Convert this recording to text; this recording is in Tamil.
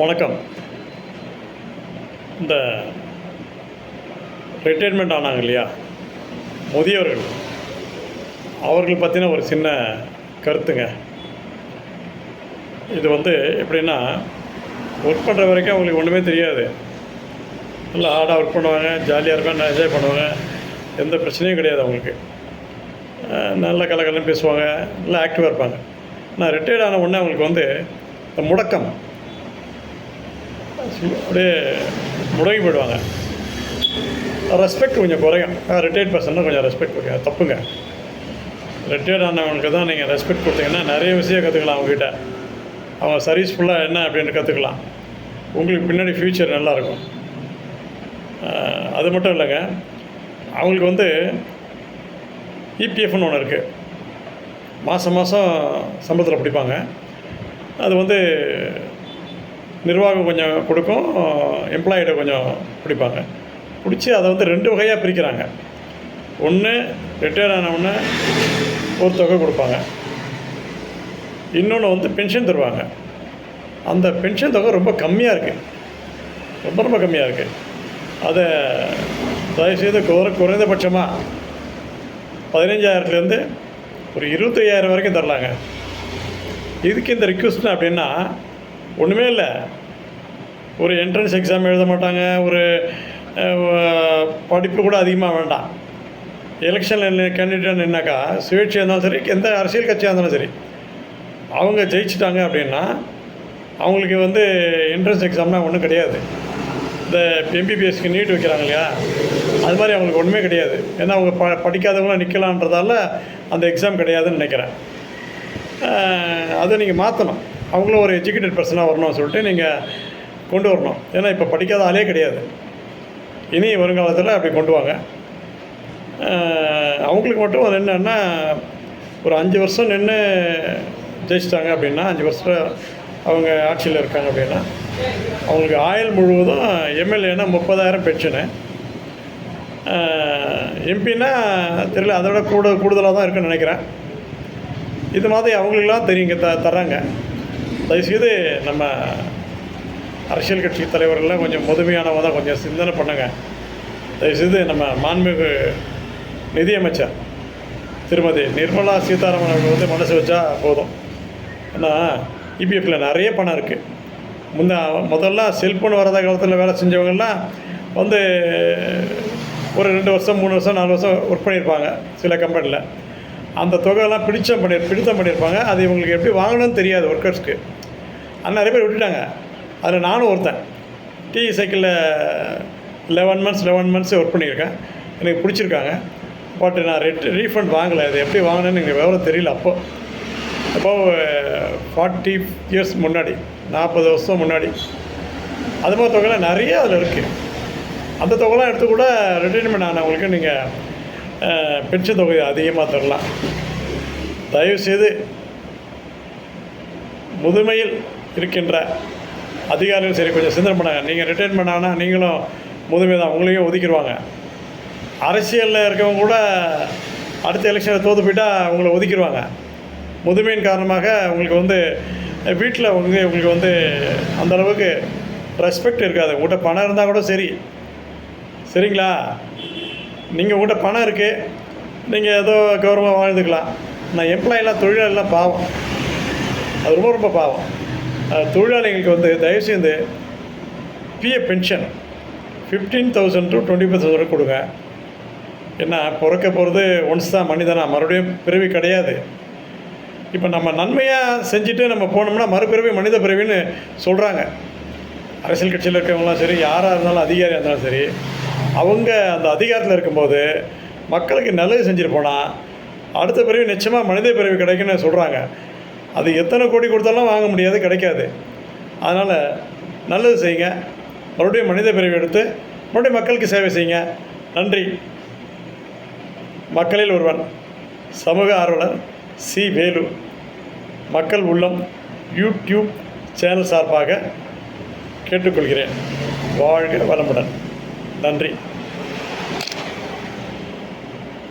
வணக்கம். இந்த ரிட்டையர்மெண்ட் ஆனாங்க இல்லையா? முதியவர்கள். அவர்கள் பற்றின ஒரு சின்ன கருத்துங்க. இது வந்து எப்படின்னா ஒர்க் பண்ணுற வரைக்கும் அவங்களுக்கு ஒன்றுமே தெரியாது. நல்லா ஹார்டாக ஒர்க் பண்ணுவாங்க ஜாலியாக இருப்பாங்க என்ஜாய் பண்ணுவாங்க எந்த பிரச்சனையும் கிடையாது அவங்களுக்கு. நல்ல கலகலன்னு பேசுவாங்க நல்லா ஆக்டிவாக இருப்பாங்க. நான் ரிட்டையர்ட் ஆன உடனே அவங்களுக்கு வந்து இந்த முடக்கம் அப்படியே முடங்கி போயிடுவாங்க ரெஸ்பெக்ட் கொஞ்சம் குறையும். ரிட்டையர்ட் பர்சன்னா கொஞ்சம் ரெஸ்பெக்ட் குறையும் தப்புங்க. ரிட்டையர்ட் ஆனவங்களுக்கு தான் நீங்கள் ரெஸ்பெக்ட் கொடுத்தீங்கன்னா நிறைய விஷயம் கற்றுக்கலாம் அவங்ககிட்ட அவங்க சர்வீஸ் ஃபுல்லாக என்ன அப்படின்னு கற்றுக்கலாம் உங்களுக்கு பின்னாடி ஃப்யூச்சர் நல்லாயிருக்கும். அது மட்டும் இல்லைங்க. அவங்களுக்கு வந்து இபிஎஃப்னு ஒன்று இருக்குது மாதம் மாதம் சம்பளத்தில் பிடிப்பாங்க. அது வந்து நிர்வாகம் கொஞ்சம் கொடுக்கும் எம்ப்ளாயிட கொஞ்சம் பிடிப்பாங்க. பிடிச்சி அதை வந்து ரெண்டு வகையாக பிரிக்கிறாங்க. ஒன்று ரிட்டையர் ஆனவுடனே ஒரு தொகை கொடுப்பாங்க. இன்னொன்று வந்து பென்ஷன் தருவாங்க. அந்த பென்ஷன் தொகை ரொம்ப கம்மியாக இருக்குது ரொம்ப ரொம்ப கம்மியாக இருக்குது அதை தயவுசெய்து குறை குறைந்தபட்சமாக பதினஞ்சாயிரத்துலேருந்து ஒரு இருபத்தையாயிரம் வரைக்கும் தரலாங்க. இதுக்கு இந்த ரிக்வஸ்ட் அப்படின்னா ஒன்றுமே இல்லை. ஒரு என்ட்ரன்ஸ் எக்ஸாம் எழுத மாட்டாங்க ஒரு படிப்பு கூட அதிகமாக வேண்டாம். எலெக்ஷனில் கேண்டிடேட் நின்னாக்கா சுயேட்சையாக இருந்தாலும் சரி எந்த அரசியல் கட்சியாக இருந்தாலும் சரி அவங்க ஜெயிச்சிட்டாங்க அப்படின்னா அவங்களுக்கு வந்து என்ட்ரன்ஸ் எக்ஸாம்னால் ஒன்றும் கிடையாது. இந்த எம்பிபிஎஸ்க்கு நீட் வைக்கிறாங்க இல்லையா அது மாதிரி அவங்களுக்கு ஒன்றுமே கிடையாது. ஏன்னா அவங்க ப படிக்காதவங்களும் நிற்கலான்றதால அந்த எக்ஸாம் கிடையாதுன்னு நினைக்கிறேன். அதை நீங்கள் மாற்றணும் அவங்களும் ஒரு எஜுகேட்டட் பர்சனாக வரணும்னு சொல்லிட்டு நீங்கள் கொண்டு வரணும். ஏன்னா இப்போ படிக்காத ஆளே கிடையாது. இனி வருங்காலத்தில் அப்படி கொண்டு வாங்க. அவங்களுக்கு மட்டும் அது என்னென்னா ஒரு அஞ்சு வருஷம் நின்று ஜெயிச்சிட்டாங்க அப்படின்னா அஞ்சு வருஷம் அவங்க ஆட்சியில் இருக்காங்க அப்படின்னா அவங்களுக்கு ஆயுள் முழுவதும் எம்எல்ஏனா முப்பதாயிரம் பென்ஷனு. எம்பின்னா தெரியல அதை விட கூட கூடுதலாக தான் இருக்குன்னு நினைக்கிறேன். இது மாதிரி அவங்களுக்கெல்லாம் தெரியுங்க த தர்றாங்க. தயவுசெய்து நம்ம அரசியல் கட்சி தலைவர்கள்லாம் கொஞ்சம் முதுமையானவங்க தான். கொஞ்சம் சிந்தனை பண்ணுங்க. தயவுசெய்து நம்ம மாண்புமிகு நிதியமைச்சர் திருமதி நிர்மலா சீதாராமன் அவர்கள் வந்து மனசு வச்சா போதும். ஏன்னா இபிஎஃப்பில் நிறைய பணம் இருக்குது முன்ன முதல்ல செல்ஃபோன் வராத காலத்தில் வேலை செஞ்சவங்கெல்லாம் வந்து ஒரு ரெண்டு வருஷம் மூணு வருஷம் நாலு வருஷம் ஒர்க் பண்ணியிருப்பாங்க சில கம்பெனியில் அந்த தொகையெல்லாம் பிடிச்சம் பண்ணி பிடித்தம் பண்ணியிருப்பாங்க. அது இவங்களுக்கு எப்படி வாங்கணும்னு தெரியாது ஒர்க்கர்ஸ்க்கு ஆனால் நிறைய பேர் விட்டுட்டாங்க. அதில் நானும் ஒருத்தன். டி சைக்கிளில் eleven months eleven months work பண்ணியிருக்கேன். எனக்கு பிடிச்சிருக்காங்க. பட் நான் ரெட் ரீஃபண்ட் வாங்கலை. அது எப்படி வாங்கினேன்னு எனக்கு விவரம் தெரியல அப்போ. அப்போ ஃபார்ட்டி இயர்ஸ் முன்னாடி நாற்பது வருஷம் முன்னாடி. அது மாதிரி தொகைலாம் நிறைய அதில் இருக்குது அந்த தொகைலாம் எடுத்து கூட ரிட்டைர்மெண்ட் ஆனவங்களுக்கு நீங்கள் பென்ஷன் தொகை அதிகமாக தரலாம். தயவுசெய்து முதுமையில் இருக்கின்ற அதிகாரிகள் சரி கொஞ்சம் சிந்தனை பண்ணாங்க. நீங்கள் ரிட்டைர்மெண்ட் ஆனால் நீங்களும் முதுமை தான் உங்களையும் ஒதுக்கிடுவாங்க. அரசியலில் இருக்கவங்க கூட அடுத்த எலெக்ஷனில் தோற்று போயிட்டால் உங்களை ஒதுக்கிடுவாங்க. முதுமையின் காரணமாக உங்களுக்கு வந்து வீட்டில் வந்து உங்களுக்கு வந்து அந்த அளவுக்கு ரெஸ்பெக்ட் இருக்காது. உங்கள்கிட்ட பணம் இருந்தால் கூட சரி. சரிங்களா? நீங்கள் உங்கள்கிட்ட பணம் இருக்குது நீங்கள் ஏதோ கௌரவமாக வாழ்ந்துக்கலாம். நான் எம்ப்ளாயெலாம் தொழிலாளர்லாம் பாவம். அது ரொம்ப ரொம்ப பாவம். தொழிலாளிகளுக்கு வந்து தயவுசெய்து PA pension fifteen thousand to twenty five thousand கொடுங்க. ஏன்னா பிறக்க போகிறது ஒன்ஸ் தான் மனிதனா மறுபடியும் பிறவி கிடையாது. இப்போ நம்ம நன்மையாக செஞ்சுட்டு நம்ம போனோம்னா மறுபிறவி மனித பிறவின்னு சொல்கிறாங்க அரசியல் கட்சியில் இருக்கிறவங்களாம் சரி யாராக இருந்தாலும் அதிகாரியாக இருந்தாலும் சரி அவங்க அந்த அதிகாரத்தில் இருக்கும்போது மக்களுக்கு நல்லது செஞ்சுட்டு போனால் அடுத்த பிறவி நிச்சயமாக மனித பிறவி கிடைக்குன்னு சொல்கிறாங்க அது எத்தனை கோடி கொடுத்தாலும் வாங்க முடியாது கிடைக்காது. அதனால் நல்லது செய்யுங்க. மறுபடியும் மனித பிரிவு எடுத்து மறுபடியும் மக்களுக்கு சேவை செய்யுங்க. நன்றி. மக்களில் ஒருவன் சமூக ஆர்வலர் சி. வேலு. மக்கள் உள்ளம் யூடியூப் சேனல் சார்பாக கேட்டுக்கொள்கிறேன். வாழ்க வளமுடன். நன்றி.